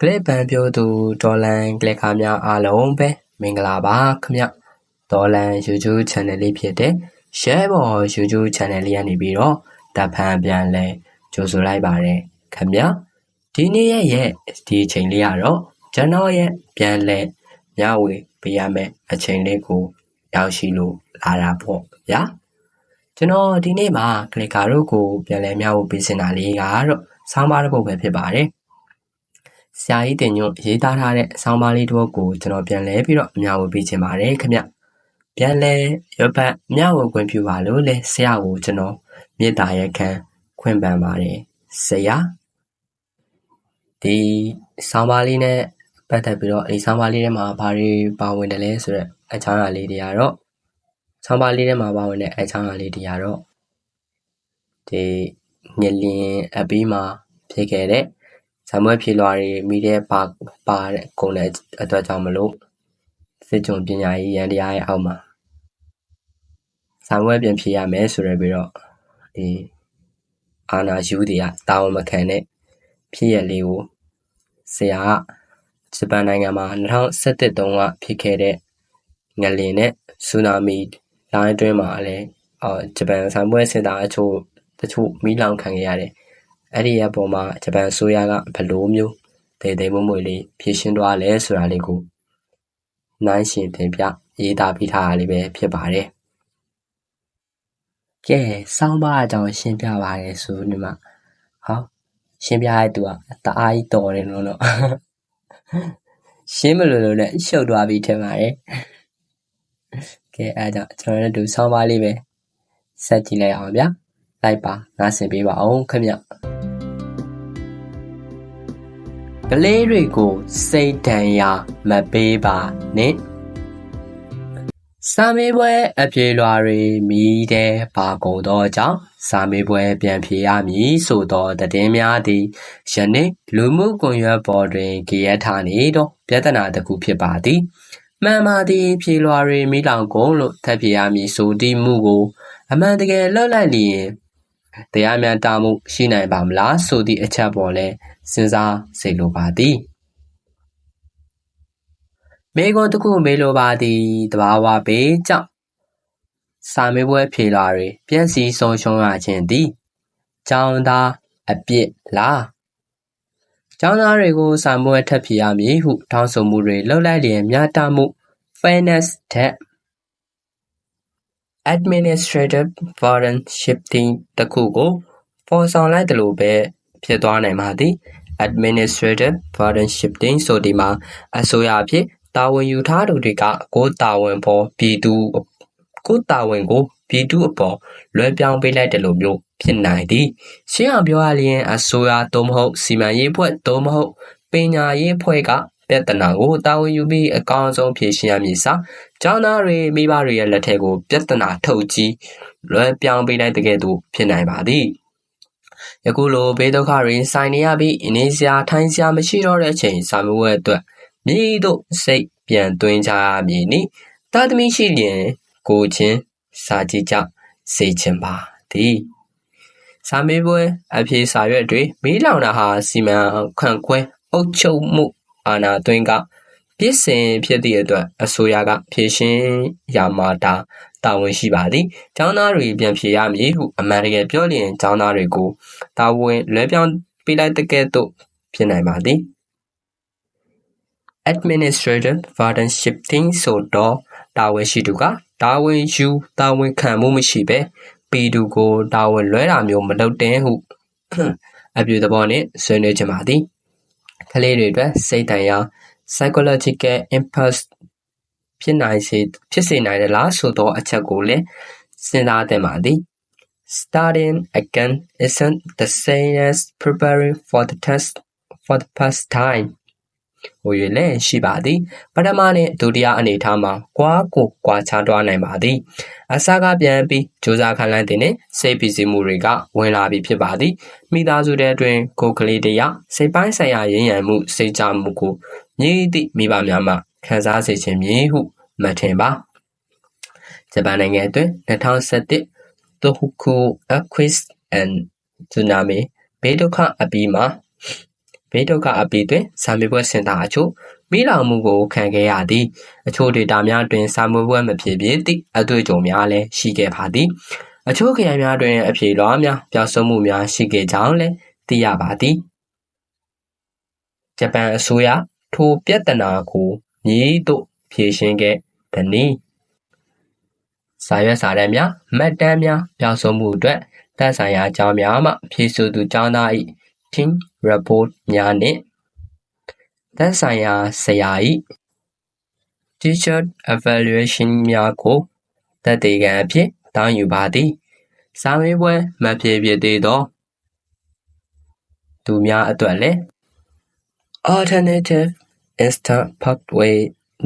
ကလစ်ပန်ပြောသူဒေါ်လန်ကလစ်ကာများအားလုံးပဲမင်္ဂလာပါခင်ဗျဒေါ်လန် YouTube channel လေးဖြစ်တဲ့ share ပေါ် YouTube channel လေးကနေပြီးတော့တဖန်ပြန်လဲကြိုဆိုလိုက်ပါတယ်ခင်ဗျဒီနေ့ရဲ့ရဲ့ဒီအချိန်လေးကတော့ကျွန်တော်ရဲ့ပြန်လဲညဝေပေးရမယ့်အချိန်လေးကိုရောက်ရှိလို့လာတာပေါ့ဗျာကျွန်တော်ဒီနေ့မှာကလစ်ကာတို့ကိုပြန်လဲမျှဝေပေးစင်တာလေးကတော့ဆောင်းပါးတစ်ပုဒ်ပဲဖြစ်ပါတယ် ဆရာကြီးတင်ညွန့်ရေးသားထားတဲ့ဆောင်းပါးလေးတစ်ပုဒ်ကိုကျွန်တော်ပြန်လဲပြီးတော့အမျှဝေပေးခြင်းပါတယ်ခင်ဗျပြန်လဲရပတ်မျှဝေခွင့်ပြုပါလို့လဲဆရာကိုကျွန်တော်မေတ္တာရက်ခံခွင့်ပန်ပါတယ်ဆရာဒီဆောင်းပါးလေးနဲ့ပတ်သက်ပြီးတော့ဒီဆောင်းပါးလေးထဲမှာဘာတွေပါဝင်တယ်လဲဆိုတော့အချောင်းအလေးတွေကတော့ဆောင်းပါးလေးထဲမှာပါဝင်တဲ့အချောင်းအလေးတွေကတော့ဒီညလင်းအပြီးမှာဖြစ်ခဲ့တဲ့ ဇမွဲဖြေလွှာတွေမိတဲ့ပါပါတဲ့ကုန်တဲ့အတွက်ကြောင့်မလို့ စစ်ကြုံပညာရေးရန်တရားရဲ့အောက်မှာဇမွဲပြန်ဖြေရမယ်ဆိုရပြီးတော့ဒီအာနာယူတွေက တာဝန်မခံတဲ့ ဖြစ်ရလေးကို ဆရာက ဂျပန်နိုင်ငံမှာ2017တုန်းက ဖြစ်ခဲ့တဲ့ ငလင်နဲ့ ဆူနာမီလိုင်းအတွင်းမှာလည်းအော်ဂျပန်ဆံပွဲစင်တာအချို့တချို့မိလောင်ခံခဲ့ရတယ် အဲ့ဒီအပေါ်မှာဂျပန်ဆိုရကဘလိုမျိုးဒေဒေမွမွေလေးဖြည့်ရှင်းသွားလဲဆိုတာလေးကိုနိုင်ရှင်တင်ပြရေးသားပြထားတာလေးပဲဖြစ်ပါတယ်ကဲစောင်းပါအကြောင်းရှင်းပြပါရဲဆိုဒီမှာဟောရှင်းပြရတဲ့သူကတအားကြီးတော်တယ်လို့တော့ရှင်းမလို့လို့နဲ့ရှုပ်သွားပြီထင်ပါတယ်ကဲအဲဒါကျွန်တော်တို့ဆောင်းပါးလေးပဲဆက်ကြည့်လိုက်အောင်ဗျာ လိုက်ပါငါဆင်ပေးပါအောင်ခင်ဗျကလေးတွေကိုစိတ်တန်ရာမပေးပါနဲ့စာမေးပွဲအပြေလွှာတွေမိတဲ့ပါကုန်သောကြောင့်စာမေးပွဲပြန်ဖြေရမည်ဆိုသောတည်င်းများသည်ယနေ့လူမှုကွန်ရက်ပေါ်တွင်ကြရထားနေသောပြဿနာတစ်ခုဖြစ်ပါသည်မှန်ပါသည်ဖြေလွှာတွေမိလောင်ကုန်လို့ထပ်ဖြေရမည်ဆိုသည့်မှုကိုအမှန်တကယ်လှုပ်လိုက်လျင် တရားမျှတမှုရှိနိုင်ပါမလားဆိုသည့်အချက်ပေါ်လဲစဉ်းစားစေလိုပါသည်မေကွန်တစ်ခုမေးလိုပါသည်တဘာဝဘေးကြောင့်စာမေးပွဲဖြေလာတွေပြည့်စည်ဆုံးရှုံးရခြင်းသည်ကျောင်းသားအပြစ်လားကျောင်းသားတွေကိုစာမေးပွဲထပ်ဖြေရမည်ဟု တောင်းဆိုမှုတွေလှုပ်လိုက်လျင်မြတ်တမှု fairness ထက် administrative burden shifting တခုကိုပေါ်ဆောင်လိုက်တယ်လို့ပဲဖြစ်သွားနိုင်ပါသည် administrative burden shifting ဆိုဒီမှာအစိုးရဖြစ်တာဝန်ယူထားသူတွေကကိုယ်တာဝန်ပေါ်ပြည်သူကိုယ်တာဝန်ကိုပြည်သူအပေါ်လွှဲပြောင်းပေးလိုက်တယ်လို့မျိုးဖြစ်နိုင်သည်ရှင်းအောင်ပြောရရင်အစိုးရသို့မဟုတ်စီမံရေးဖွဲ့သို့မဟုတ်ပညာရေးဖွဲ့က ပြဿနာကိုတာဝန်ယူပြီးအကောင်းဆုံးဖြေရှင်းရမည်စာကျောင်းသားတွေမိဘတွေရဲ့လက်ထက်ကိုပြဿနာထုတ်ကြည့်လွှဲပြောင်းပေးလိုက်တဲ့ကဲ့သို့ဖြစ်နိုင်ပါသည်ယခုလိုဘေးဒုက္ခတွေဆိုင်နေရပြီးအင်းစရာထိုင်းစရာမရှိတော့တဲ့အချိန်စာမေးပွဲအတွက်မြည်တို့စိတ်ပြန်သွင်းကြရမည်နိတာသမီရှိလျင်ကိုချင်းစာကြည့်ကြစေချင်ပါသည်စာမေးပွဲအဖြေစာရွက်တွေမေးလောင်တာဟာစီမံခန့်ခွဲအုပ်ချုပ်မှု အာဏာသွင်းကပြစ်စင်ဖြစ်သည့်အတွက်အစိုးရကဖြည့်ရှင်းရမှာတာတာဝန်ရှိပါသည်။ကျောင်းသားတွေပြန်ဖြေရမည်ဟုအမှန်တကယ်ပြောလျင်ကျောင်းသားတွေကိုတာဝန်လွဲပြောင်းပေးလိုက်တဲ့ကဲ့သို့ဖြစ်နိုင်ပါသည်။ administrative burden shifting ဆိုတော့တာဝန်ရှိသူကတာဝန်ယူတာဝန်ခံမှုမရှိဘဲပြည်သူကိုတာဝန်လွဲတာမျိုးမလုပ်တဲ့ဟုအပြည့်သဘောနဲ့ဆွေးနွေးကြပါသည်။ ကလေးတွေအတွက်စိတ်တန်ရာ psychological impulse ဖြစ်နိုင်စေဖြစ်စေနိုင်တယ်လားဆိုတော့အချက်ကိုလည်းစဉ်းစားသင့်ပါသည် Studying again isn't the same as preparing for the test for the first time ဟိုရလည်းရှိပါသည် ပထမနှင့်ဒုတိယအနေထားမှာကွာကိုကွာခြားသွားနိုင်ပါသည် အစကပြန်ပြီးစူးစမ်းခံလိုက်တဲ့စိတ်ပီစီမှုတွေကဝင်လာပြီးဖြစ်ပါသည်မိသားစုတဲ့အတွင်းကိုကလေးတယောက်စိတ်ပိုင်းဆိုင်ရာရင်းရံမှုစိတ်ကြမှုကိုမြည်သည့်မိဘများမှခံစားစေခြင်းမြည်ဟုမှတ်ထင်ပါဂျပန်နိုင်ငံအတွင်း2017 Tohoku earthquake and tsunami ဘေးဒုက္ခအပြီးမှာ ဘေးဒုက္ခအပိတွင်စာမေးပွဲစင်တာအချို့မိလောင်မှုကိုခံခဲ့ရသည်အချို့ဒေတာများတွင်စာမေးပွဲမဖြစ်ဖြစ်သည့်အတွေ့အကြုံများလည်းရှိခဲ့ပါသည်အချို့ခရိုင်များတွင်အဖြေလွှာများပြောင်းဆုံးမှုများရှိခဲ့ကြောင်းလည်းသိရပါသည်ဂျပန်အစိုးရထိုပြဿနာကိုမြည်သို့ဖြေရှင်းခဲ့သည်။စာရွက်စာတမ်းများမှတ်တမ်းများပြောင်းဆုံးမှုအတွက်သက်ဆိုင်ရာကျောင်းများမှဖြေဆိုသူကျောင်းသား၏ team report များနှင့်သက်ဆိုင်ရာဆရာ၏ teacher evaluation များကိုသက်သေခံအဖြစ်တောင်းယူပါသည်။စာမေးပွဲမဖြေဖြစ်သေးသောသူများအတွက်လည်း alternative instant pathway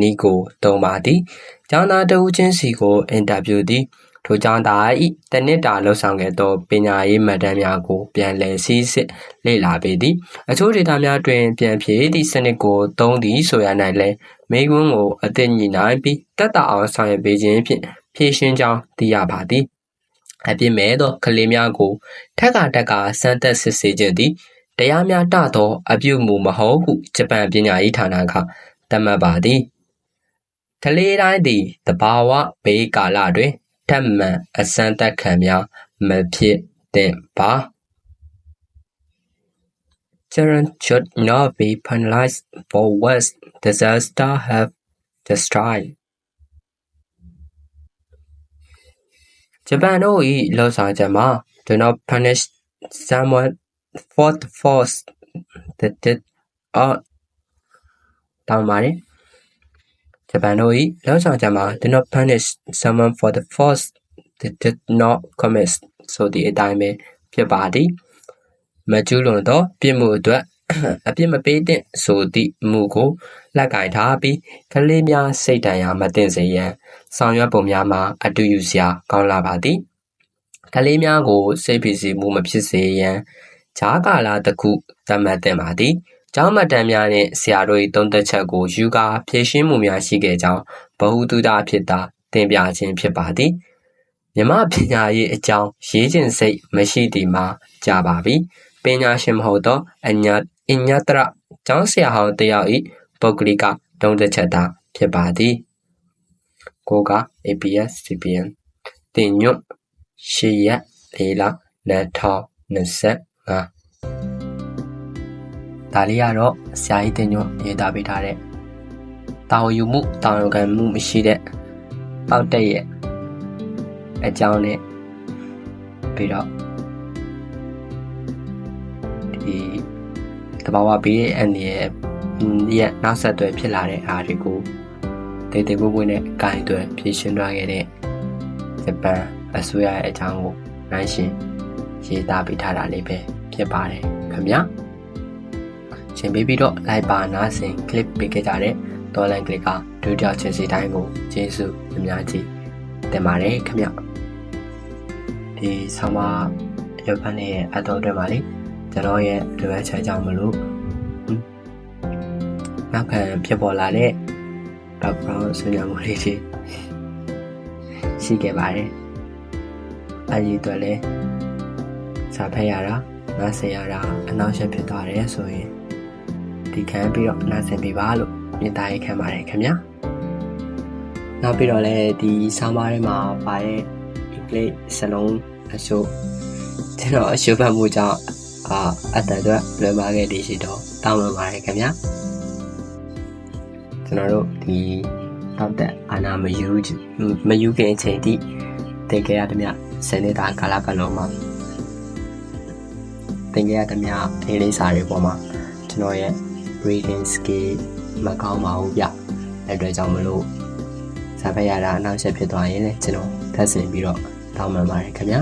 နည်းကိုသုံးပါသည်။ကျောင်းသားတစ်ဦးချင်းစီကိုအင်တာဗျူးသည် ထိုကျောင်းသား၏တစ်နှစ်တာလှုပ်ဆောင်ခဲ့သောပညာရေးမှတ်တမ်းများကို ပြန်လည်စီစစ်လေ့လာပေသည်။အချို့ဒေတာများတွင်ပြန်ဖြေသည့်စနစ်ကိုသုံးသည်ဆိုရ၌လည်းမိကွန်းကိုအသစ်ညှိနှိုင်းပြီးတက်တာအောင်ဆောင်ရွက်ပေးခြင်းဖြင့်ဖြည့်ရှင်းကြောင်းသိရပါသည်။အပြစ်မဲ့သောကလေးများကိုထက်ကတက်ကစမ်းသပ်စစ်ဆေးခြင်းသည်တရားမျှတသောအပြုအမူမဟုတ်ဟုဂျပန်ပညာရေးဌာနကသတ်မှတ်ပါသည်ကလေးတိုင်းသည်တဘာဝဘေးကာလတွင် ထပ်မံအစမ်းသက်ခံများမဖြစ်သင့်ပါ Children should not be penalized for what disaster have destroyed. ဂျပန်တို့၏လှုပ်ဆောင်ချက်မှာ do not punish someone for the force that did or တောင်းပါတယ် ဂျပန်တို့၏လှုပ်ဆောင်ချက်မှာ do not punish someone for the force that did not commit ဆိုသည့်အတိုင်းပဲဖြစ်ပါသည်မကျူးလွန်သောပြစ်မှုအတွက်အပြစ်မပေးသင့်ဆိုသည့်မှုကိုလက်ကင်ထားပြီးကလေးများစိတ်တန်ရာမတင်စေရန်ဆောင်ရွက်ပုံများမှာအတူယူစရာကောင်းလာပါသည်ကလေးများကိုစိတ်ဖိစီးမှုမဖြစ်စေရန်ဂျားကာလာတစ်ခုသတ်မှတ်တင်ပါသည် ကျောင်းမှတ်တမ်းများနှင့် ဆရာတို့၏သုံးသက်ချက်ကို ယူကာဖြည့်ရှင်းမှုများရှိခဲ့ကြောင်းဗဟုသုတဖြစ်သာ တင်ပြခြင်းဖြစ်ပါသည်မြမပညာရေးအကြောင်းရေးခြင်းစိတ်မရှိသည်မှာကြာပါပြီပညာရှင်မဟုတ်သောအညာအညတရကျောင်းဆရာဟောင်းတယောက်၏ပုဂ္ဂလိကတုံးသက်ချက်သာဖြစ်ပါသည်ကိုက APS CPN တင်ညွတ်ရှေ့ရက်လေးလ2025 ဒါလေးကတော့ဆရာကြီးတင်ညွတ်ရေးသားပေးထားတဲ့တာဝန်ယူမှုတာဝန်ခံမှုမရှိတဲ့ပောက်တက်ရဲ့အကြောင်းနဲ့ပြီးတော့ဒီတဘာဝဘေးရဲ့အနေရဲ့ရဲ့နောက်ဆက်တွဲဖြစ်လာတဲ့အားတွေကိုတေးသေးပွေးပွေးနဲ့ဂိုင်းတွဲဖြည့်ရှင်းသွားခဲ့တဲ့ဂျပန်အစိုးရရဲ့အကြောင်းကိုနိုင်ရှင်ရေးသားပေးထားတာလေးပဲဖြစ်ပါတယ်ခင်ဗျာ ရှင်ပေးပြီးတော့ like ပါနားဆင် clip ပေးခဲ့ကြတဲ့ဒေါ်လန်ကလစ်ကဒုတိယချင်းစီတိုင်းကိုကျေးဇူးအများကြီးတင်ပါတယ်ခင်ဗျဒီဆောင်းပါရုပ်ဖတ်နေရဲ့အတော်တွေမှာလေကျွန်တော်ရဲ့ဒီဘက်ချက်ကြောင့်မလို့နောက်ခံဖြစ်ပေါ်လာတဲ့ background ဆွေးနွေးမှုလေးတွေရှိခဲ့ပါတယ်အဲဒီတော့လည်းစာဖတ်ရတာနားဆင်ရတာအနောက်ရှက်ဖြစ်သွားတယ်ဆိုရင် ဒီခံပြီးတော့နားဆင်ပေးပါလို့မြင်တာရခံပါတယ်ခင်ဗျာနောက်ပြီးတော့လည်းဒီဆောင်းပါးထဲမှာပါတဲ့အင်္ဂလိပ်စလုံးအရှုပ်ကျွန်တော်အရှုပ်ဖတ်မှုကြောင့်အာအတအတွက်လွယ်ပါခဲ့တည်ရှိတော့တောင်းပန်ပါတယ်ခင်ဗျာကျွန်တော်တို့ဒီနောက်တဲ့အာနာမယူမယူခင်အချိန်ထိတည်ခဲ့ရတဲ့မြဆယ်နှစ်တာကာလပတ်လုံးမှာသင်ခဲ့ရတဲ့မြလေးလေးစာတွေပေါ်မှာကျွန်တော်ရဲ့ reading skill မကောင်းပါဘူးဗျအဲ့အတွက်ကြောင့်မလို့စာဖတ်ရတာအနောက်ဆက်ဖြစ်သွားရင်လည်းကျွန်တော်ထပ်ဆင်ပြီးတော့တောင်းပန်ပါတယ်ခင်ဗျာ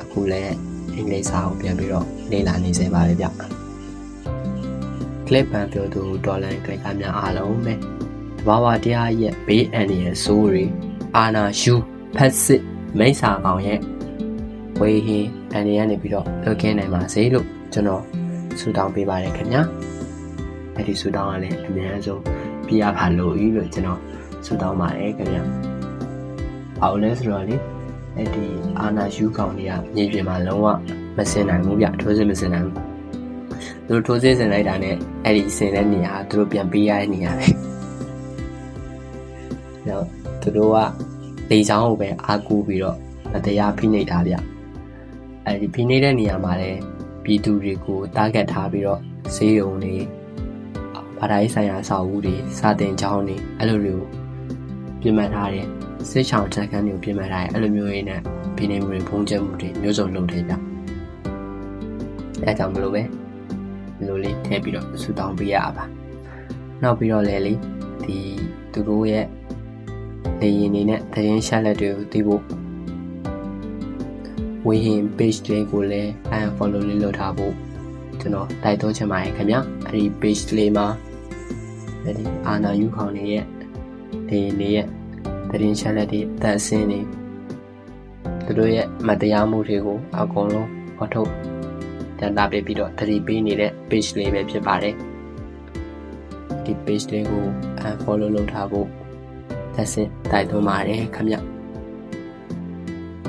အခုလည်းအင်္ဂလိပ်စာကိုပြန်ပြီးတော့လေ့လာနေစေပါပဲဗျ clip ပန်ပြောသူဒေါ်လန်ကလစ်ကများအားလုံးပဲတဘာဝတရားရဲ့ဘေးအန္တရာယ်ဆိုးတွေအာနာယူဖက်စစ်မိစ္ဆာကောင်ရဲ့ဝေဟင်းအန္တရာယ်နေပြီးတော့လွတ်ကင်းနိုင်ပါစေလို့ကျွန်တော် ဆုတောင်းပေးပါတယ်ခင်ဗျာအဲ့ဒီဆုတောင်းကလည်းအများဆုံးပြရပါလို့ဤလို့ကျွန်တော်ဆုတောင်းပါတယ်ခင်ဗျာဘာလို့လဲဆိုတော့လေအဲ့ဒီအာနာယူကောင်တွေကမြေပြင်မှာလုံးဝမစင်နိုင်ဘူးဗျထိုးစစ်မစင်နိုင်ဘူးသူတို့ထိုးစစ်ဆင်လိုက်တာနဲ့အဲ့ဒီဆင်တဲ့နေရာသူတို့ပြန်ပေးရတဲ့နေရာပဲတော့သူတို့ကလေချောင်းကိုပဲအားကိုးပြီးတော့မတရားဖိနှိပ်တာဗျအဲ့ဒီဖိနှိပ်တဲ့နေရာမှာလည်း ပြည်သူတွေကိုတားဂက်ထားပြီးတော့ဈေးရုံတွေဘာသာရေးဆိုင်ရာအဆောက်အဦတွေစာတင်ကျောင်းတွေအဲ့လိုမျိုးပြင်မှတ်ထားတယ်စစ်ချောင်ချက်ခန်းတွေကိုပြင်မှတ်ထားတယ်အဲ့လိုမျိုးရင်းနဲ့ဖိနှိပ်မှုတွေဖုံးချက်မှုတွေမျိုးစုံလုပ်တယ်ဗျအဲကြောင့်မလို့ပဲဒီလိုလေးထည့်ပြီးတော့ဆူတောင်းပေးရပါနောက်ပြီးတော့လည်းလေဒီသူတို့ရဲ့လေရင်နေနဲ့သတင်းရှာလက်တွေကိုသိဖို့ ဝေဟင် page လေးကိုလည်း unfollow လေးလုပ်ထားဖို့ကျွန်တော်တိုက်တွန်းချင်ပါတယ်ခင်ဗျအဲ့ဒီ page လေးမှာအဲ့ဒီအာနာယူခေါင်နေရဲ့လေရင်နေရဲ့သတင်းရှာလက်တွေအသက်အစင်းတွေသူတို့ရဲ့မတရားမှုတွေကိုအကုန်လုံးဖော်ထုတ်ပြန်တာပြပြီးတော့သတိပေးနေတဲ့ page လေးပဲဖြစ်ပါတယ်ဒီ page လေးကို unfollow လုပ်ထားဖို့သက်စင်တိုက်တွန်းပါတယ်ခင်ဗျ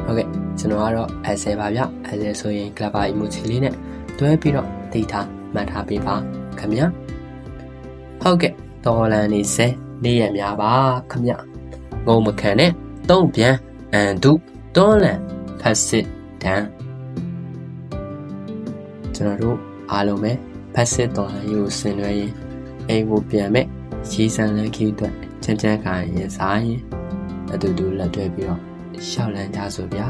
ဟုတ်ကဲ့ ကျွန်တော်ကတော့ Excel ပါဗျ Excel ဆိုရင် Clever emoji လေးနဲ့တွဲပြီးတော့ဒိတ်ထားမှတ်ထားပေးပါခင်ဗျဟုတ်ကဲ့တော်လန်နေစဲနေရများပါခင်ဗျငုံမခံနဲ့တုံးပြန်အန်တုတွန်းလန်ဖက်စစ်တန်ကျွန်တော်တို့အားလုံးပဲဖက်စစ်တော်လန်ကိုဆင်နွှဲရင်အိမ်ကိုပြန်မဲ့ရီစံလန်ခီအတွက်ချမ်းချမ်းခိုင်ရင်စားရင်အတူတူလက်တွဲပြီးတော့ရှောက်လန်းကြဆိုဗျာ